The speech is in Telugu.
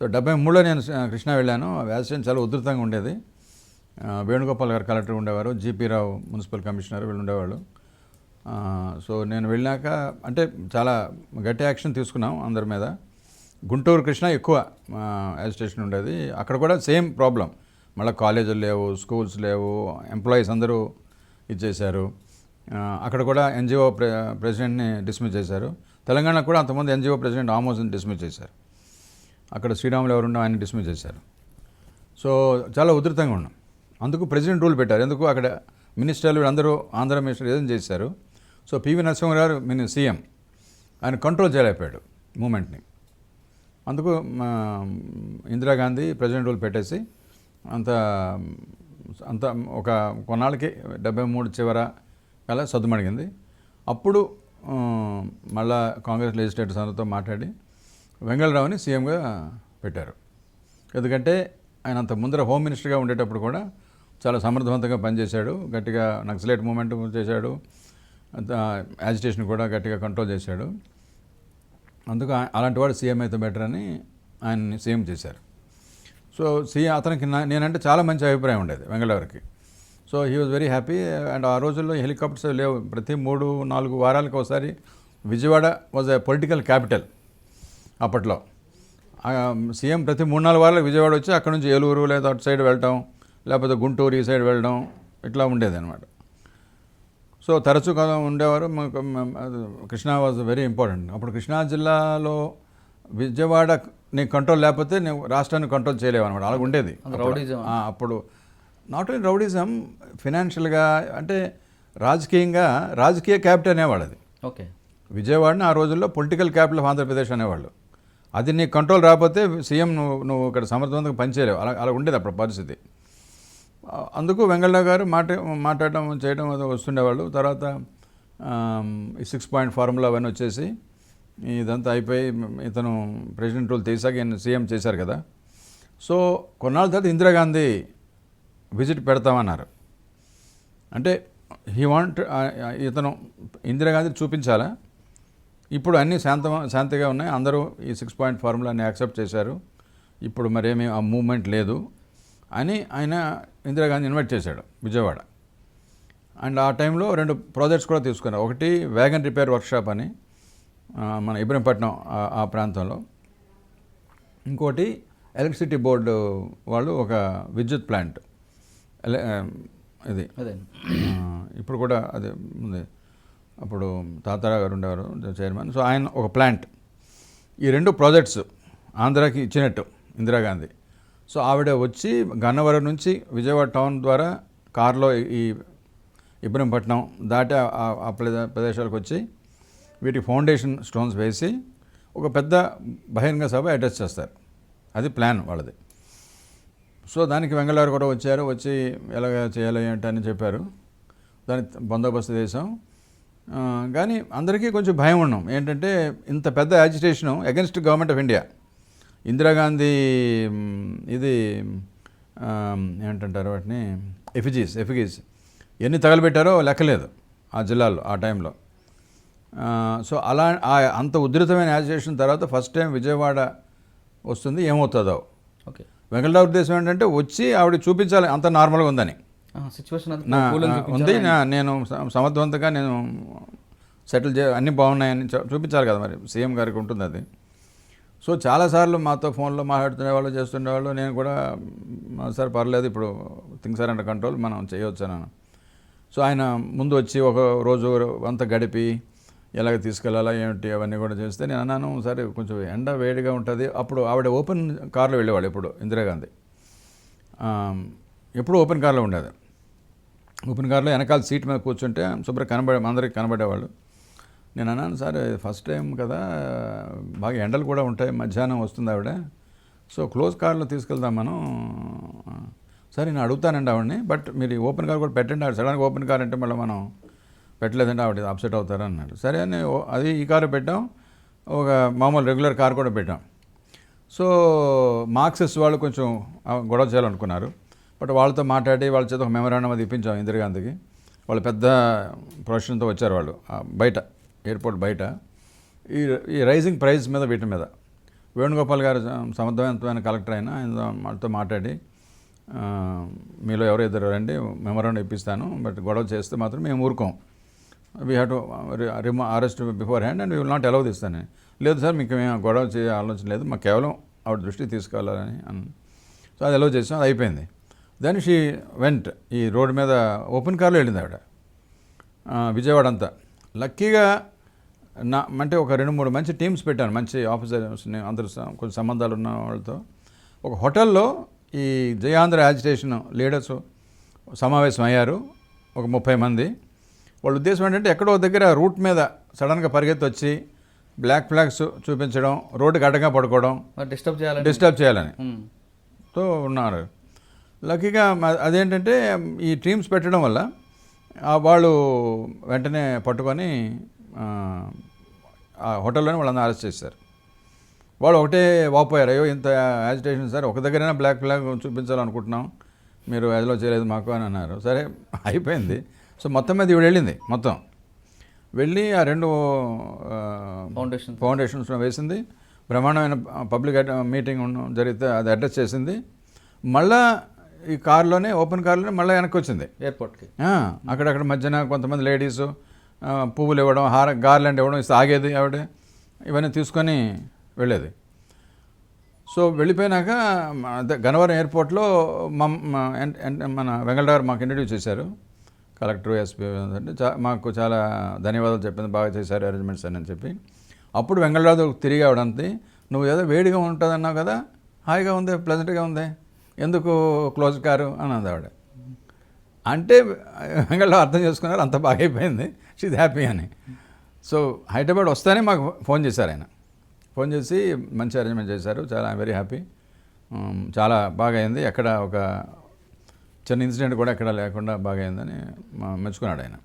సో డెబ్బై మూడులో నేను కృష్ణా వెళ్ళాను. వ్యాసన్ చాలా ఉధృతంగా ఉండేది. వేణుగోపాల్ గారు కలెక్టర్ ఉండేవారు జీపీ రావు మున్సిపల్ కమిషనర్ వీళ్ళు ఉండేవాళ్ళు. సో నేను వెళ్ళాక అంటే చాలా గట్టి యాక్షన్ తీసుకున్నాం అందరి మీద. గుంటూరు కృష్ణ ఎక్కువ యాజిటేషన్ ఉండేది. అక్కడ కూడా సేమ్ ప్రాబ్లం. మళ్ళీ కాలేజీలు లేవు స్కూల్స్ లేవు ఎంప్లాయీస్ అందరూ ఇచ్చేశారు. అక్కడ కూడా ఎన్జిఓ ప్రె ప్రెసిడెంట్ని డిస్మిస్ చేశారు. తెలంగాణ కూడా అంతమంది ఎన్జిఓ ప్రెసిడెంట్ ఆమోస్ని డిస్మిస్ చేశారు. అక్కడ శ్రీరాములు ఎవరున్నా ఆయన డిస్మిస్ చేశారు. సో చాలా ఉధృతంగా ఉన్నాం. అందుకు ప్రెసిడెంట్ రూల్ పెట్టారు. ఎందుకు? అక్కడ మినిస్టర్లు అందరూ ఆంధ్ర మినిస్టర్ ఏదైనా చేశారు. సో పివి నరసింహ మీ మిని సీఎం. ఆయన కంట్రోల్ చేయలేకపోయాడు మూమెంట్ని అందుకు మా ఇందిరాగాంధీ ప్రెసిడెంట్ రూల్ పెట్టేసి అంత అంత ఒక కొన్నాళ్ళకి డెబ్బై మూడు చివర కల సద్దుమడిగింది. అప్పుడు మళ్ళా కాంగ్రెస్ లెజిస్లేటర్స్ అందరితో మాట్లాడి వెంగళరావుని సీఎంగా పెట్టారు. ఎందుకంటే ఆయన అంత ముందర హోమ్ మినిస్టర్గా ఉండేటప్పుడు కూడా చాలా సమర్థవంతంగా పనిచేశాడు. గట్టిగా నక్సలైట్ మూమెంట్ చేశాడు. యాజిటేషన్ కూడా గట్టిగా కంట్రోల్ చేశాడు. అందుకు అలాంటి వాడు సీఎం అయితే బెటర్ అని ఆయన్ని సీఎం చేశారు. సో సీఎం అతనికి నేనంటే చాలా మంచి అభిప్రాయం ఉండేది వెంగళవారికి so he was very happy. And ఆ రోజుల్లో హెలికాప్టర్స్ లేవు. ప్రతి మూడు నాలుగు వారాలకు ఒకసారి Vijayawada was a political capital. అప్పట్లో. సీఎం ప్రతి మూడు నాలుగు వారాలకు విజయవాడ వచ్చి అక్కడ నుంచి ఏలూరు లేదా అటు సైడ్ వెళ్ళటం లేకపోతే గుంటూరు ఈ సైడ్ వెళ్ళడం ఇట్లా ఉండేది అనమాట సో తరచూ కదా ఉండేవారు కృష్ణా వాజ్ వెరీ ఇంపార్టెంట్. అప్పుడు కృష్ణా జిల్లాలో విజయవాడని కంట్రోల్ లేకపోతే నువ్వు రాష్ట్రాన్ని కంట్రోల్ చేయలేవు అనమాట అలా ఉండేది అప్పుడు. నాట్ ఓన్లీ రౌడీజం ఫినాన్షియల్గా అంటే రాజకీయంగా రాజకీయ క్యాపిటల్ అనేవాడు అది ఓకే. విజయవాడని ఆ రోజుల్లో పొలిటికల్ క్యాపిటల్ ఆఫ్ ఆంధ్రప్రదేశ్ అనేవాళ్ళు. అది నీ కంట్రోల్ రాకపోతే సీఎం నువ్వు నువ్వు ఇక్కడ సమర్థవంతంగా పనిచేయలేవు. అలా అలా ఉండేది అప్పుడు పరిస్థితి. అందుకు వెంగళరావు గారు మాట మాట్లాడడం చేయడం అది వస్తుండేవాళ్ళు. తర్వాత ఈ సిక్స్ పాయింట్ ఫార్ములా అవన్నీ వచ్చేసి ఇదంతా అయిపోయి ఇతను ప్రెసిడెంట్ రూల్ తీసాక ఈయన సీఎం చేశారు కదా. సో కొన్నాళ్ళ తర్వాత ఇందిరాగాంధీ విజిట్ పెడతామన్నారు. అంటే హీ వాంట్ ఇతను ఇందిరాగాంధీ చూపించాలా? ఇప్పుడు అన్నీ శాంత శాంతిగా ఉన్నాయి. అందరూ ఈ సిక్స్ పాయింట్ ఫార్ములాని యాక్సెప్ట్ చేశారు. ఇప్పుడు మరేమీ ఆ మూమెంట్ లేదు అని ఆయన ఇందిరాగాంధీ ఇన్వైట్ చేశాడు విజయవాడ. అండ్ ఆ టైంలో రెండు ప్రాజెక్ట్స్ కూడా తీసుకున్నారు. ఒకటి వ్యాగన్ రిపేర్ వర్క్షాప్ అని మన ఇబ్రహీంపట్నం ఆ- ప్రాంతంలో. ఇంకోటి ఎలక్ట్రిసిటీ బోర్డు వాళ్ళు ఒక విద్యుత్ ప్లాంట్. ఇది. ఇప్పుడు కూడా అది ఉంది. అప్పుడు తాతారావు గారు ఉండేవారు చైర్మన్. సో ఆయన ఒక ప్లాంట్. ఈ రెండు ప్రాజెక్ట్స్ ఆంధ్రాకి ఇచ్చినట్టు ఇందిరాగాంధీ. సో ఆవిడ వచ్చి గన్నవరం నుంచి విజయవాడ టౌన్ ద్వారా కారులో ఈ ఇబ్రహీంపట్నం దాటి ఆ- ప్రదేశాలకు వచ్చి వీటికి ఫౌండేషన్ స్టోన్స్ వేసి ఒక పెద్ద బహిరంగ సభ అటాచ్ చేస్తారు. అది ప్లాన్ వాళ్ళది. సో దానికి వెంగళవారు కూడా వచ్చారు వచ్చి ఎలాగ చేయాలి ఏంటని అని చెప్పారు. దాని బందోబస్తు చేసాం కానీ అందరికీ కొంచెం భయం ఉన్నాం ఏంటంటే ఇంత పెద్ద agitation against government of India Indira Gandhi ఇది ఏంటంటారు వాటిని? ఎఫిజీస్ ఎఫిగీస్ ఎన్ని తగలబెట్టారో లెక్కలేదు ఆ జిల్లాలో ఆ టైంలో. సో అలా ఆ అంత ఉధృతమైన యాజిటేషన్ తర్వాత ఫస్ట్ టైం విజయవాడ వస్తుంది ఏమవుతుందో. ఓకే. వెంకటరావు ఉద్దేశం ఏంటంటే వచ్చి ఆవిడ చూపించాలి అంత నార్మల్గా ఉందని. ఉంది నేను సమర్థవంతంగా నేను సెటిల్ చే అన్నీ బాగున్నాయని చూపించాలి కదా మరి. సీఎం గారికి ఉంటుంది అది. సో చాలాసార్లు మాతో ఫోన్లో మాట్లాడుతునే వాళ్ళు చేస్తుండేవాళ్ళు నేను కూడా "మా సార్ పర్లేదు ఇప్పుడు థింగ్స్ ఆర్ అండర్ కంట్రోల్ మనం చేయవచ్చు అన్నాను. సో ఆయన ముందు వచ్చి ఒక రోజు అంతా గడిపి ఎలాగ తీసుకెళ్ళాలా ఏమిటి అవన్నీ కూడా చేస్తే నేను అన్నాను సరే కొంచెం ఎండ వేడిగా ఉంటుంది. అప్పుడు ఆవిడ ఓపెన్ కార్లో వెళ్ళేవాళ్ళు ఎప్పుడు ఇందిరాగాంధీ. ఎప్పుడు ఓపెన్ కార్లో ఉండేది. ఓపెన్ కార్లో వెనకాల సీట్ మీద కూర్చుంటే శుభ్ర కనబడే అందరికి కనబడేవాళ్ళు. నేను అన్నాను సార్ ఫస్ట్ టైం కదా బాగా ఎండలు కూడా ఉంటాయి మధ్యాహ్నం వస్తుంది ఆవిడ. సో క్లోజ్ కార్లో తీసుకెళ్దాం మనం. సరే నేను అడుగుతానండి ఆవిడని బట్ మీరు ఓపెన్ కార్ కూడా పెట్టండి ఆవిడ సడన్గా ఓపెన్ కార్ అంటే మళ్ళీ మనం పెట్టలేదంటే ఆవిడ అప్సెట్ అవుతారు అన్నాడు. సరే అని ఓ- అది ఈ కారు పెట్టాం ఒక మామూలు రెగ్యులర్ కార్ కూడా పెట్టాం. సో మార్క్సెస్ వాళ్ళు కొంచెం గొడవ చేయాలనుకున్నారు. బట్ వాళ్ళతో మాట్లాడి వాళ్ళ చేత ఒక మెమరాండం అది ఇప్పించాం ఇందిరాగాంధీకి. వాళ్ళు పెద్ద ప్రొఫెషన్తో వచ్చారు వాళ్ళు. బయట ఎయిర్పోర్ట్ బయట. ఈ ఈ రైజింగ్ ప్రైస్ మీద వీటి మీద. వేణుగోపాల్ గారు సమర్థవంతమైన కలెక్టర్ అయినా ఆయన వాళ్ళతో మాట్లాడి మీలో ఎవరు ఇద్దరు రండి మెమరాండం ఇప్పిస్తాను. బట్ గొడవ చేస్తే మాత్రం మేము ఊరుకోం. We have to Remo arrest beforehand and we will not allow దిస్తాను లేదు సార్ మీకు మేము గొడవ చేయ ఆలోచన లేదు. మాకు కేవలం ఆవిడ దృష్టికి తీసుకెళ్ళాలని అన్ సో అది అలౌ చేసాం. అది అయిపోయింది. దెన్ షీ వెంట్ ఈ రోడ్డు మీద ఓపెన్ కార్లో వెళ్ళింది ఆవిడ. విజయవాడ అంతా. లక్కీగా నా అంటే ఒక రెండు మూడు మంచి టీమ్స్ పెట్టాను. మంచి ఆఫీసర్స్ని అందరూ కొంచెం సంబంధాలు ఉన్న వాళ్ళతో. ఒక హోటల్లో ఈ జయాంధ్ర యాజిటేషన్ లీడర్స్ సమావేశం అయ్యారు. ఒక ముప్పై మంది. వాళ్ళ ఉద్దేశం ఏంటంటే ఎక్కడో దగ్గర రూట్ మీద సడన్గా పరిగెత్తి వచ్చి బ్లాక్ ఫ్లాగ్స్ చూపించడం రోడ్డుకి అడ్డంగా పడుకోవడం డిస్టర్బ్ చేయాలంటే డిస్టర్బ్ చేయాలని. తో ఉన్నారు. లక్కీగా అదేంటంటే ఈ టీమ్స్ పెట్టడం వల్ల వాళ్ళు వెంటనే పట్టుకొని ఆ, హోటల్లోనే వాళ్ళని అరెస్ట్ చేశారు. వాళ్ళు ఒకటే వాపోయారు. అయ్యో ఇంత యాజిటేషన్ సార్ ఒక దగ్గరైనా బ్లాక్ ఫ్లాగ్ చూపించాలనుకుంటున్నాం. మీరు అదిలో చేయలేదు మాకు అని అన్నారు. సరే అయిపోయింది. సో మొత్తం మీద ఇవిడ వెళ్ళింది మొత్తం. వెళ్ళి ఆ రెండు ఫౌండేషన్ ఫౌండేషన్స్ వేసింది. బ్రహ్మాండమైన పబ్లిక్ మీటింగ్ జరిగితే అది అడ్రస్ చేసింది. మళ్ళా ఈ కార్లోనే ఓపెన్ కార్లోనే మళ్ళీ వెనక్కి వచ్చింది ఎయిర్పోర్ట్కి అక్కడక్కడ మధ్యన కొంతమంది లేడీసు పువ్వులు ఇవ్వడం హార గార్లెండ్ ఇవ్వడం ఇస్తే ఆగేది ఆవిడ. ఇవన్నీ తీసుకొని వెళ్ళేది. సో వెళ్ళిపోయినాక గన్నవరం ఎయిర్పోర్ట్లో మన వెంగళరావు మాకు ఇంట్రడ్యూస్ చేశారు. కలెక్టర్ ఎస్పీ అంటే మాకు చాలా ధన్యవాదాలు చెప్పింది బాగా చేశారు అరేంజ్మెంట్స్ అని చెప్పి. అప్పుడు వెంగళరావు తిరిగి ఆవిడంతే నువ్వు ఏదో వేడిగా ఉంటుంది అన్నావు కదా హాయిగా ఉంది ప్లెజెంట్గా ఉంది. ఎందుకు క్లోజ్ కారు అని అందావిడ. అంటే వెంగళ అర్థం చేసుకున్నారు అంత బాగా అయిపోయింది షీజ్ హ్యాపీ అని. సో హైదరాబాద్ వస్తేనే మాకు ఫోన్ చేశారు ఆయన. ఫోన్ చేసి మంచి అరేంజ్మెంట్ చేశారు చాలా వెరీ హ్యాపీ చాలా బాగా అయింది ఎక్కడ ఒక చిన్న ఇన్సిడెంట్ కూడా ఎక్కడ లేకుండా బాగా అయిందని మెచ్చుకున్నాడు ఆయన.